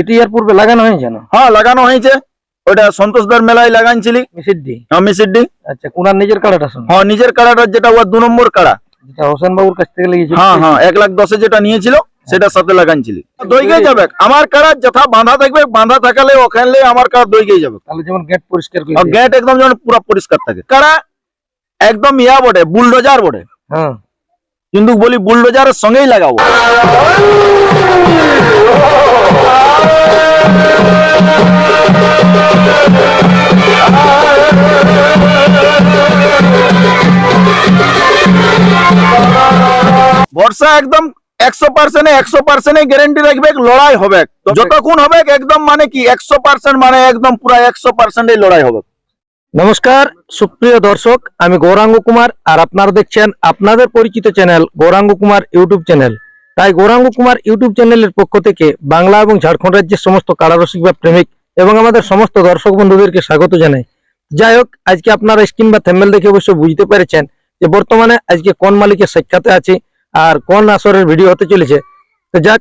এটি এর পূর্বে লাগানো হয়েছে না হ্যাঁ লাগানো হয়েছে। ওটা সন্তোষদার মেলায় লাগাইছিলি। দি আমি সিডি আচ্ছা কোনার নিজের কাড়াটা শুনুন। হ্যাঁ নিজের কাড়াটা যেটা ওর দু নম্বর কাড়া। যেটা হোসেন বাবুর কাছ থেকে লেগেছিল। হ্যাঁ হ্যাঁ এক লাখ দশে যেটা নিয়েছিল সেটার সাথে লাগাইছিলি। দইগে যাবে। আমার কাড়া যথা বাঁধা থাকবে বাঁধা থাকালে ওখানে আমার কাড়া দইগে যাবে। তাহলে যেমন গেট পরিষ্কার করে গেট একদম যেন পুরো পরিষ্কার থাকে। কারা একদম ইয়া বটে বুলডোজার বটে। হ্যাঁ। কিন্তু বলি বুলডোজারের সঙ্গেই লাগাবো। বর্ষা একদম একশো পার্সেন্ট একশো পার্সেন্ট গ্যারেন্টি রাখবে লড়াই হবে। যতক্ষণ হবে একদম মানে কি একশো পার্সেন্ট মানে একদম পুরো একশো পার্সেন্ট লড়াই হবে। নমস্কার সুপ্রিয় দর্শক আমি গৌরাঙ্গ কুমার আর আপনারা দেখছেন আপনাদের পরিচিত channel Gouranga Kumar YouTube channel তাই গৌরাঙ্গ কুমার ইউটিউব চ্যানেলের পক্ষ থেকে বাংলা এবং ঝাড়খণ্ড রাজ্যের সমস্ত কারারসিক বা প্রেমিক এবং আমাদের সমস্ত দর্শক বন্ধুদেরকে স্বাগত জানাই। যাই হোক আজকে আপনারা স্ক্রিন বা থ্যাম্বেল দেখে অবশ্য বুঝতে পেরেছেন যে বর্তমানে আজকে কোন মালিকের সাক্ষাতে আছে আর কোন আসরের ভিডিও হতে চলেছে। তো যাক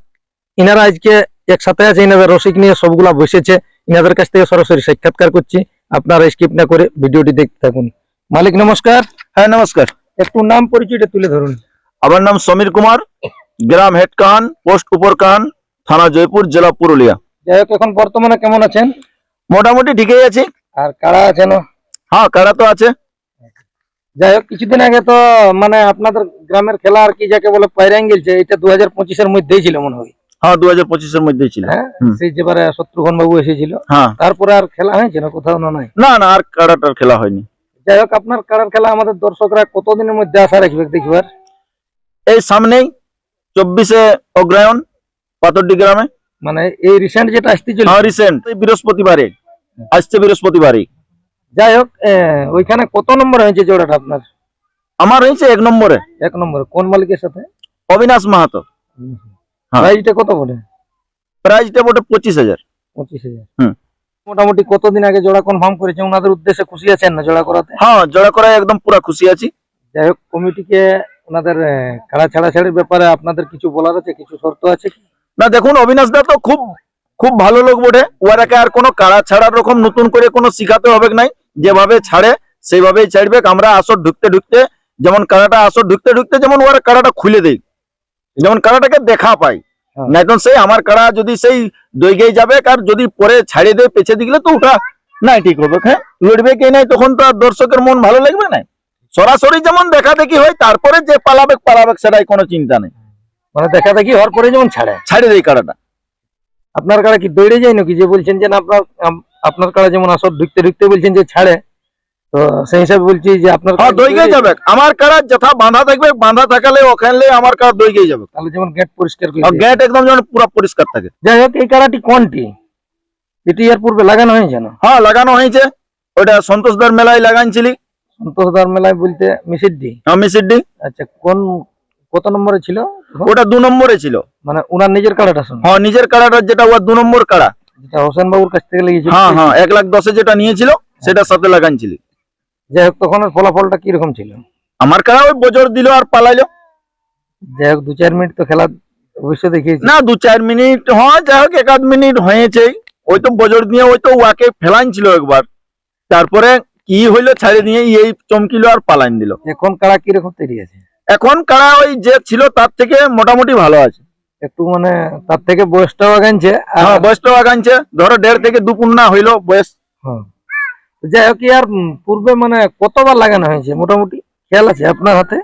ইনারা আজকে একসাথে আছে ইনাদের রসিক নিয়ে সবগুলা বসেছে। ইনাদের কাছ থেকে সরাসরি সাক্ষাৎকার করছি। আপনারা স্কিপ না করে ভিডিওটি দেখতে থাকুন। মালিক নমস্কার। হ্যাঁ নমস্কার। একটু নাম পরিচয়টা তুলে ধরুন। আমার নাম সমীর কুমার। গ্রাম হেডকাহান পোস্ট উপরকাহান থানা জয়পুর জেলা পুরুলিয়া। যাই হোক এখন বর্তমানে কেমন আছেন? মোটামুটি ঠিকই আছি। আর কারা আছেন? হ্যাঁ কারা তো আছে। যাই হোক কিছুদিন আগে তো মানে আপনাদের গ্রামের খেলা আর কি যাকে বলে পাইরাং গেলছে এটা দু হাজার পঁচিশের মধ্যেই ছিল মনে হয়। হ্যাঁ দু হাজার পঁচিশের মধ্যেই ছিল। হ্যাঁ সেই যেবারে শত্রুঘ্ন বাবু এসেছিল। হ্যাঁ। তারপরে আর খেলা হয়েছে না কোথাও না নাই? না না আর কারাটার খেলা হয়নি। যাই হোক আপনার কারার খেলা আমাদের দর্শকরা কতদিনের মধ্যে আশা রাখবে দেখবার? এই সামনেই চব্বিশে অগ্রায়ণ পাতরডি গ্রামে। মানে এই রিসেন্ট যেটা আসতে চলে হ্যাঁ রিসেন্ট বৃহস্পতিবারে। আসছে বৃহস্পতিবারে। যাই হোক ওইখানে কত নম্বর হয়েছে জোড়াটা আপনার? আমার হয়েছে এক নম্বরে। এক নম্বরে। কোন মালিকের সাথে? অবিনাশ মাহাতো। হ্যাঁ। প্রাইসটা কত বলে প্রাইজটা বটে পঁচিশ হাজার। পঁচিশ হাজার। হুম। মোটামুটি কতদিন আগে জোড়া কনফার্ম করেছে? ওনাদের উদ্দেশ্যে খুশি আছেন না জোড়া করাতে? হ্যাঁ জোড়া করায় একদম পুরা খুশি আছি। যাই হোক কমিটিকে ওনাদের আহ, কাড়া ছাড়া ছাড়ির ব্যাপারে আপনাদের কিছু বলার আছে কিছু শর্ত আছে না দেখুন অবিনাশ দা তো খুব খুব ভালো লোক বটে। ওরাকে আর কোনো কাড়া ছাড়ার রকম নতুন করে কোনো শিখাতে হবে নাই। যেভাবে ছাড়ে সেইভাবেই ছাড়বে। আমরা আসর ঢুকতে ঢুকতে যেমন কাড়াটা আসর ঢুকতে ঢুকতে যেমন ওরা কাড়াটা খুলে দেয়। যেমন কাড়াটাকে দেখা পাই। না এখন সেই আমার কাড়া যদি সেই দইগেই যাবে আর যদি পরে ছাড়িয়ে দেয় পেছে দিলে তো ওটা নাই ঠিক হবে। হ্যাঁ লড়বে কে নাই তখন তো আর দর্শকের মন ভালো লাগবে না সরাসরি যেমন দেখা দেখি হয় তারপরে যে পালাবে পালাবে সেটাই কোনো চিন্তা নেই। মানে দেখা দেখি হওয়ার পরে যেমন ছাড়ে। ছাড়িয়ে দেয় কাড়াটা। আপনার কাড়া কি দৌড়ে যায় নাকি? যে বলছেন যে না আপনার আপনার কাড়া যেমন আসর ঢুকতে ঢুকতে বলছেন যে ছাড়ে তো সেই হিসাবে বলছি যে আপনার হ্যাঁ কাড়া কি দইগে দৌড়ে যাবে আমার কাড়া যথা বাঁধা থাকবে বাঁধা থাকালে ওখানে আমার কাড়া দইগে যাবে তাহলে যেমন গেট পরিষ্কার করে গেট একদম যেন পুরো পরিষ্কার থাকে। যাই হোক এই কাড়াটি কোনটি? এটি এর পূর্বে লাগানো হয়েছে না? হ্যাঁ লাগানো হয়েছে। ওটা সন্তোষদার মেলায় লাগাইছিলি সন্তোষদার মেলায় বলতে মিসিদ্দি আমি সিডি আচ্ছা কোন কত নম্বরে ছিল? ওটা দু নম্বরে ছিল। মানে ওনার নিজের কাড়াটা শুনুন। হ্যাঁ নিজের কাড়াটা যেটা ওর দু নম্বর কাড়া। যেটা হোসেন বাবুর কাছ থেকে লেগেছিল। হ্যাঁ হ্যাঁ এক লাখ দশে যেটা নিয়েছিল সেটার সাথে লাগাইছিলি যাই হোক তখন ফলাফলটা কীরকম ছিল? আমার কাড়া ওই বজর দিল আর পালাইলো। যাই হোক দু চার মিনিট তো খেলা অবশ্যই দেখিয়েছি। না দু চার মিনিট হ্যাঁ যাই হোক এক আধ মিনিট হয়েছে ওই তো বজর দিয়ে ওই তো ওয়াকে ফেলাইছিল একবার। তারপরে কি হইল ছাড়ে দিয়ে এই চমকিলো আর পালাইন দিল। এখন কাড়া কীরকম তৈরি আছে? এখন কারা ওই যে ছিল তার থেকে মোটামুটি ভালো আছে। একটু মানে তার থেকে বয়সটাও আগানছে হ্যাঁ বয়সটাও আগানছে ধরো দেড় থেকে দু পুন্না হইল বয়স। হ্যাঁ। যাই হোক আর পূর্বে মানে কতবার লাগানো হয়েছে? মোটামুটি খেয়াল আছে আপনার হাতে?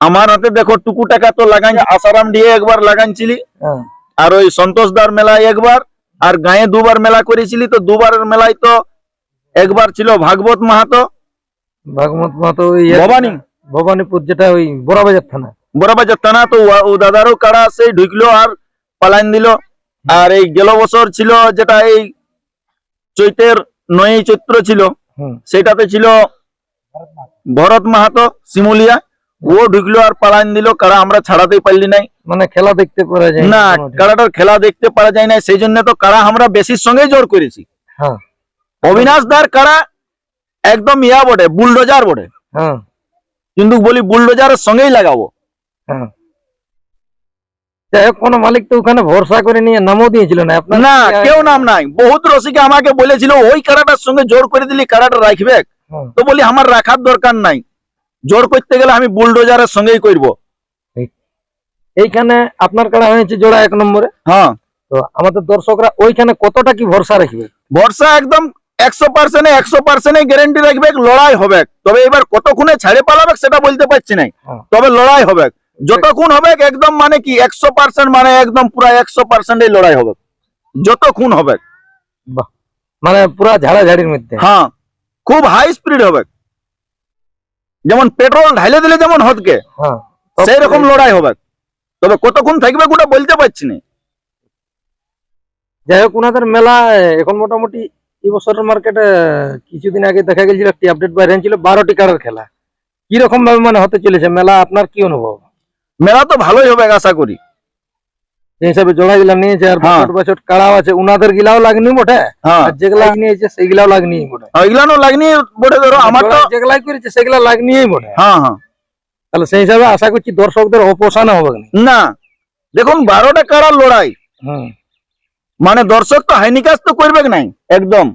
আমার হাতে দেখো টুকু টাকা তো লাগাইছে। আসারাম দিয়ে একবার লাগাইছিলি। হ্যাঁ। আর ওই সন্তোষদার মেলায় একবার। আর গায়ে দুবার মেলা করেছিলি তো দুবারের মেলায় তো একবার ছিল ভাগবত মাহাতো? ভাগমত মাতো ওই ইয়ে- ভবানী। ভবানীপুর যেটা ওই বড়াবাজার থানা। বড়বাজার থানা তো ও- দাদারও কাড়া সেই ঢুকলো আর পালাইন দিল। আর এই গেল বছর ছিল যেটা এই চৈতের নয় চৈত্র ছিল সেটাতে ছিল ভরত মাহাতো শিমুলিয়া। ও ঢুকলো আর পালাইন দিল কারা আমরা ছাড়াতেই পারলি নাই। মানে খেলা দেখতে পারা যায় না কারাটার খেলা দেখতে পারা যায় না সেই জন্য তো কারা আমরা বেশির সঙ্গে জোর করেছি। হ্যাঁ। অবিনাশ দার কারা? একদম ইয়া বটে বুলডোজার বটে। হ্যাঁ। কিন্তু বলি বুলডোজারের সঙ্গেই লাগাবো। হ্যাঁ। কোনো মালিক তো ওখানে ভরসা করে নিয়ে নামও দিয়েছিল না। আপনার না কেউ নাম নাই। বহুত রসিকে আমাকে বলেছিল ওই কাড়াটার সঙ্গে জোর করে দিলি কাড়াটা রাখবে? তো বলি আমার রাখার দরকার নাই। জোর করতে গেলে আমি বুলডোজারের সঙ্গেই করব। এইখানে আপনার কাড়া হয়েছে জোড়া এক নম্বরে? হ্যাঁ। তো আমাদের দর্শকরা ওইখানে কতটা কি ভরসা রাখবে? ভরসা একদম একশো পার্সেন্টে একশো পার্সেন্টে গ্যারেন্টি রাখবে লড়াই হবে। তবে এবার কতক্ষণে ছাড়ে পালাবে সেটা বলতে পারছি না। তবে লড়াই হবে। যতক্ষণ হবে একদম মানে কি একশো পার্সেন্ট মানে একদম পুরা একশো পার্সেন্টে লড়াই হবে। যতক্ষণ হবে। মানে পুরা ঝাড়াঝাড়ির মধ্যে। হ্যাঁ। খুব হাই স্পিড হবে। যেমন পেট্রোল ঢাইলে দিলে যেমন হতকে হ্যাঁ। সেই রকম লড়াই হবে। তবে কতক্ষণ থাকবে ওটা বলতে পারছি না যাই হোক ওনাদের মেলা এখন মোটামুটি বছরের মার্কেটে কিছুদিন আগে দেখা গেছিল একটি আপডেট বাইরে ছিল বারোটি কাড়ার খেলা। কি রকম ভাবে মানে হতে চলেছে? মেলা আপনার কি অনুভব? মেলা তো ভালোই হবে আশা করি। যে হিসাবে জোড়া গিলা নিয়েছে আর হ্যাঁ। বছর বছর কাড়াও আছে উনাদের গিলাও লাগনি বটে? হ্যাঁ। আর যেগুলা নিয়েছে সেগুলাও লাগনি বটে। ওইগুলানো লাগনি বটে ধরো আমার তো জোড়া যেগুলাই করেছে সেগুলা লাগনিই বটে। হ্যাঁ হ্যাঁ। তাহলে সেই হিসাবে আশা করছি দর্শকদের অপসান হবে না না। দেখুন বারোটা কাড়ার লড়াই। হুম। মানে দর্শক তো হাইনি কাজ তো করবে নাই? একদম।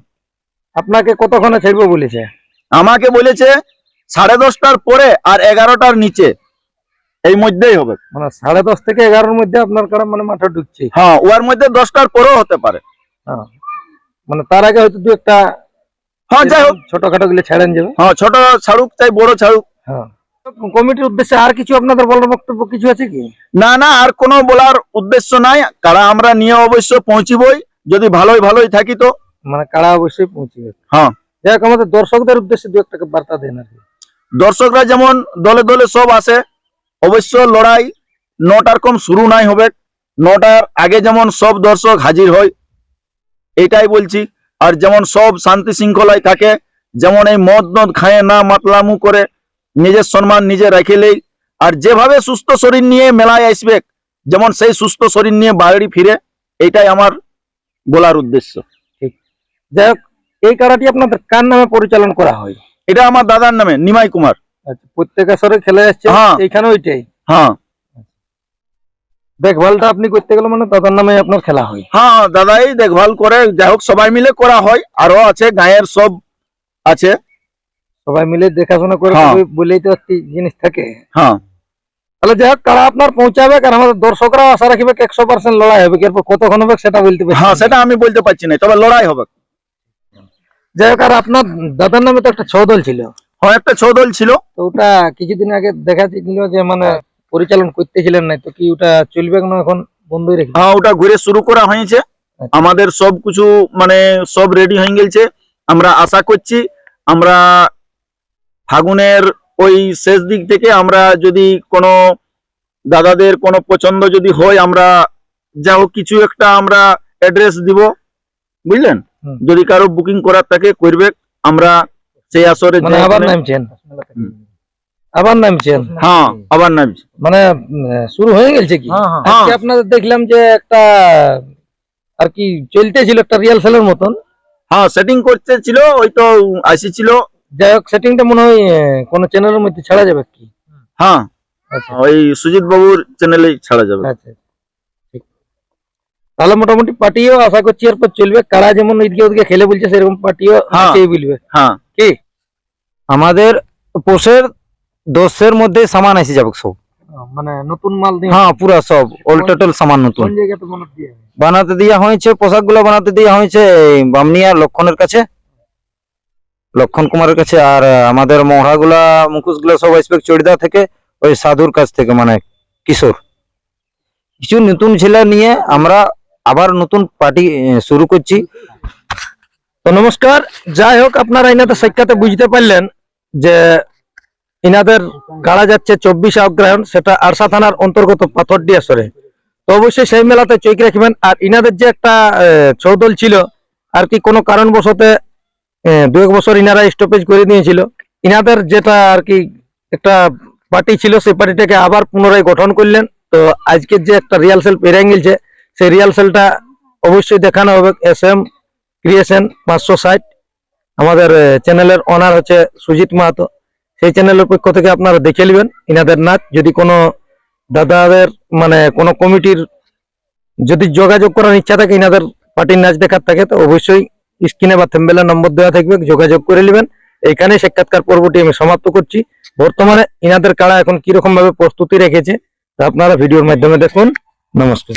আপনাকে কতক্ষণে ছাড়বো বলেছে? আমাকে বলেছে সাড়ে দশটার পরে আর এগারোটার নিচে। এই মধ্যেই হবে। মানে সাড়ে দশ থেকে এগারোর মধ্যে আপনার কাড়া মানে মাথা ঢুকছে। হ্যাঁ ওর মধ্যে দশটার পরেও হতে পারে। হ্যাঁ। মানে তার আগে হয়তো দু একটা হ্যাঁ যাই হোক। ছোটখাটো গুলো ছাড়েন যাবে। হ্যাঁ ছোট ছাড়ুক চাই বড় ছাড়ুক। হ্যাঁ। কমিটির উদ্দেশ্যে আর কিছু আপনাদের বলার বক্তব্য কিছু আছে কি? না না আর কোনো বলার উদ্দেশ্য নাই। কারা আমরা নিয়ে অবশ্য পৌঁছিবই। যদি ভালোই ভালোই থাকি তো। মানে কারা অবশ্যই পৌঁছবে? হ্যাঁ। হোক আমাদের দর্শকদের উদ্দেশ্যে দু একটা বার্তা দেন আর দর্শকরা যেমন দলে দলে সব আসে অবশ্য লড়াই নটার কম শুরু নাই হবে। নটার আগে যেমন সব দর্শক হাজির হয় এটাই বলছি। আর যেমন সব শান্তি শৃঙ্খলায় থাকে যেমন এই মদ নদ খায় না মাতলামু করে নিজের সম্মান নিজে রাখিলেই আর যেভাবে সুস্থ শরীর নিয়ে মেলায় আসবে যেমন সেই সুস্থ শরীর নিয়ে বাড়ি ফিরে এটাই আমার বলার উদ্দেশ্য। যাই হোক এই কাড়াটি আপনাদের কার নামে পরিচালন করা হয়? এটা আমার দাদার নামে নিমাই কুমার। আচ্ছা প্রত্যেক আসরে খেলে আসছে হ্যাঁ। এইখানে ওইটাই? হ্যাঁ। দেখভালটা আপনি করতে গেলে মানে দাদার নামে আপনার খেলা হয়? হ্যাঁ দাদাই দেখভাল করে যাই হোক সবাই মিলে করা হয়। আরও আছে গায়ের সব আছে। সবাই মিলে দেখাশোনা করে হ্যাঁ। বলেই তো একটি জিনিস থাকে। হ্যাঁ। তাহলে যাই হোক কারা আপনার পৌঁছাবে? আর আমাদের দর্শকরা আশা রাখবে একশো পার্সেন্ট লড়াই হবে। এরপর কতক্ষণ হবে সেটা বলতে পারছি হ্যাঁ সেটা আমি বলতে পারছি না তবে লড়াই হবে। যাই হোক আর আপনার দাদার নামে তো একটা ছৌ দল ছিল। হ্যাঁ একটা ছ দল ছিল। তো ওটা কিছুদিন আগে দেখা ছিল যে মানে পরিচালন করতেছিলেন না তো কি ওটা চলবে না এখন বন্ধই রেখে হ্যাঁ ওটা ঘুরে শুরু করা হয়েছে। আচ্ছা। আমাদের সব কিছু মানে সব রেডি হয়ে গেছে। আমরা আশা করছি আমরা ফাগুনের ওই শেষ দিক থেকে আমরা যদি কোনো দাদাদের কোনো পছন্দ যদি হয় আমরা যা হোক কিছু একটা আমরা অ্যাড্রেস দিব। বুঝলেন? যদি কারও বুকিং করার থাকে করবে। আমরা সেই আসরে মানে আবার নামছেন। আবার নামছেন? হ্যাঁ আবার নামছি। মানে শুরু হয়ে গেছে কি? হ্যাঁ। আপনাদের দেখলাম যে একটা আর কি চলতেছিল একটা রিহার্সালের মতন। হ্যাঁ সেটিং করতে ছিল ওই তো আসেছিল যাই হোক সেটিংটা মনে হয় কোনো চ্যানেলের মধ্যে ছাড়া যাবে কি? হ্যাঁ। আচ্ছা। ওই সুজিত বাবুর চ্যানেলে ছাড়া যাবে। আচ্ছা তাহলে মোটামুটি পার্টিও আশা করছি এরপর চলবে। কারা যেমন এদিকে ওদিকে খেলে বলছে সেরকম পার্টিও হ্যাঁ। বলবে। হ্যাঁ। কি? আমাদের পোষের দশের মধ্যে সামান এসে যাবে সব। মানে নতুন মাল হ্যাঁ পুরা সব। অল টোটাল সামান নতুন। বানাতে দেওয়া হয়েছে পোশাকগুলো বানাতে দেওয়া হয়েছে বামনিয়া লক্ষণের কাছে। লক্ষণ কুমারের কাছে আর আমাদের মহড়া গুলা মুখোশগুলা সব আসবে চড়িদা থেকে ওই সাধুর কাছ থেকে মানে কিশোর। কিছু নতুন ছেলে নিয়ে আমরা আবার নতুন পার্টি শুরু করছি। তো নমস্কার, যাই হোক, আপনারা এনাদের সাক্ষাতে বুঝতে পারলেন যে ইনাদের কারা যাচ্ছে চব্বিশে অগ্রহায়ণ, সেটা আরসা থানার অন্তর্গত পাথর পাথরডি আসরে। তো অবশ্যই সেই মেলাতে চৈক রাখবেন। আর ইনাদের যে একটা চৌদল ছিল, আর কি কোনো কারণবশতে দু এক বছর ইনারা স্টপেজ করে দিয়েছিল। ইনাদের যেটা আর কি একটা পার্টি ছিল, সেই পার্টিটাকে আবার পুনরায় গঠন করলেন। তো আজকের যে একটা রিহার্সাল পেরিয়ে গেছে, সেই রিহার্সালটা অবশ্যই দেখানো হবে। এস এম ক্রিয়েশন পাঁচশো ষাট। আমাদের চ্যানেলের অনার হচ্ছে সুজিত মাহাতো। সেই চ্যানেলের পক্ষ থেকে আপনারা দেখে নেবেন ইনাদের নাচ। যদি কোনো দাদাদের মানে কোনো কমিটির যদি যোগাযোগ করার ইচ্ছা থাকে, ইনাদের পার্টির নাচ দেখার থাকে, তো অবশ্যই স্ক্রিনে বা থেম্বেলের নম্বর দেওয়া থাকবে, যোগাযোগ করে নেবেন। এখানে সাক্ষাৎকার পর্বটি আমি সমাপ্ত করছি। বর্তমানে ইনাদের কারা এখন কীরকম ভাবে প্রস্তুতি রেখেছে, তা আপনারা ভিডিওর মাধ্যমে দেখুন। নমস্কার।